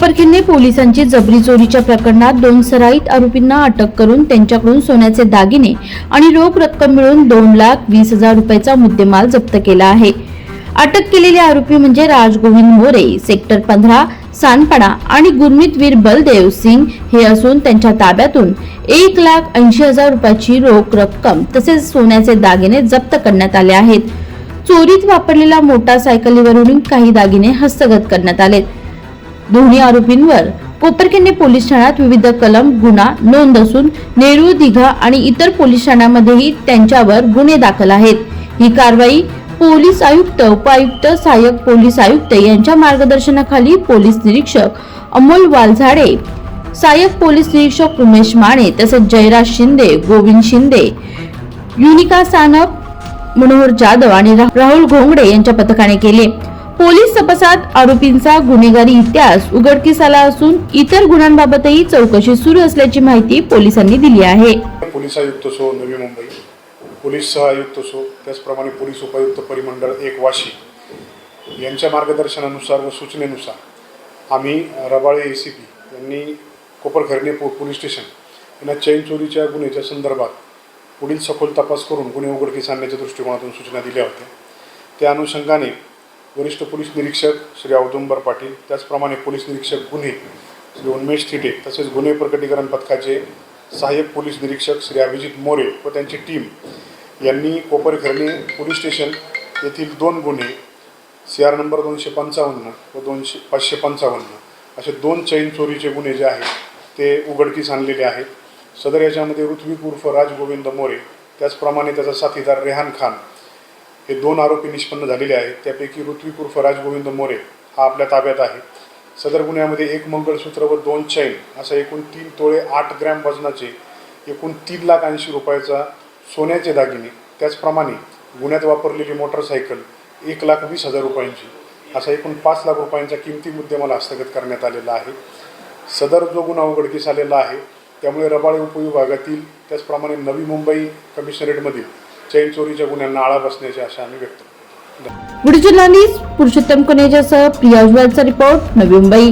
कोपरखिंडे पोलिसांची जबरी चोरीच्या प्रकरणात दोन सराईत आरोपींना अटक करून त्यांच्याकडून सोन्याचे दागिने आणि रोख रक्कम मिळून दोन लाख वीस हजार रुपयाचा मुद्देमाल जप्त केला आहे. अटक केलेले आरोपी म्हणजे राजगोविंद मोरे सेक्टर पंधरा सानपाडा आणि गुरमीत वीर बलदेव सिंग हे असून त्यांच्या ताब्यातून एक लाख ऐंशी हजार रुपयाची रोख रक्कम तसेच सोन्याचे दागिने जप्त करण्यात आले आहेत. चोरीत वापरलेल्या मोटारसायकलीवरून काही दागिने हस्तगत करण्यात आलेत. दोन्ही आरोपींवर कोपरखिंडे पोलीस ठाण्यात विविध कलम गुन्हा नोंद असून नेरूळ दिघा आणि इतर पोलीस ठाण्यामध्येही त्यांच्यावर गुन्हे दाखल आहेत. ही कारवाई पोलीस आयुक्त उपायुक्त सहाय्यक पोलीस आयुक्त यांच्या मार्गदर्शनाखाली पोलीस निरीक्षक अमोल वालझाडे सहाय्यक पोलीस निरीक्षक उमेश माने तसेच जयराज शिंदे गोविंद शिंदे युनिका सानप मनोहर जाधव आणि राहुल घोंगडे यांच्या पथकाने केले. पोलीस तपासात आरोपींचा गुन्हेगारी इतिहास उघडकीस आला असून इतर गुन्ह्यांबाबतही चौकशी सुरू असल्याची माहिती पोलिसांनी दिली आहे. पोलीस आयुक्त सो नवी मुंबई. पोलीस सहआयुक्त सो त्याचप्रमाणे पोलीस उपायुक्त परिमंडळ एक वाशी. यांच्या मार्गदर्शनानुसार व सूचनेनुसार आम्ही रबाळे ए सी पी यांनी कोपरखर्णे पो पोलीस स्टेशन यांना चैन चोरीच्या गुन्ह्याच्या संदर्भात पुढील सखोल तपास करून गुन्हे उघडकीस आणण्याच्या दृष्टिकोनातून सूचना दिल्या होत्या. त्या अनुषंगाने वरिष्ठ पोलीस निरीक्षक श्री औदुंबर पाटील त्याचप्रमाणे पोलीस निरीक्षक गुन्हे श्री उन्मेश थिटे तसेच गुन्हे प्रकटीकरण पथकाचे सहाय्यक पोलीस निरीक्षक श्री अभिजित मोरे व त्यांची टीम यांनी कोपरखर्णे पोलीस स्टेशन येथील दोन गुन्हे सी आर नंबर दोनशे पंचावन्न व दोनशे पाचशे पंचावन्न असे दोन चैन चोरीचे गुन्हे जे आहेत ते उघडकीस आणलेले आहेत. सदर याच्यामध्ये ऋत्विक उर्फ राजगोविंद मोरे त्याचप्रमाणे त्याचा साथीदार रेहान खान हे दोन आरोपी निष्पन्न झालेले आहेत. त्यापैकी ऋत्विक उर्फ राजगोविंद मोरे हा आपल्या ताब्यात आहे. सदर गुन्ह्यामध्ये एक मंगळसूत्र व दोन चैन असा एकूण तीन तोळे आठ ग्रॅम वजनाचे एकूण तीन लाख ऐंशी रुपयाचा सोन्याचे दागिने. त्याचप्रमाणे गुन्ह्यात वापरलेली मोटरसायकल एक लाख वीस हजार रुपयांची असा एकूण पाच लाख रुपयांचा किमती मुद्देमाला हस्तगत करण्यात आलेला आहे. सदर जो गुन्हा उघडकीस आलेला आहे त्यामुळे रबाळे उपविभागातील त्याचप्रमाणे नवी मुंबई कमिशनरेटमधील चैन चोरीच्या गुन्ह्यांना आळा बसण्याची आशा आम्ही व्यक्त करतो. व्हिडिओ जर्नलिस्ट पुरुषोत्तम कनेजासह प्रिया रिपोर्ट नवी मुंबई.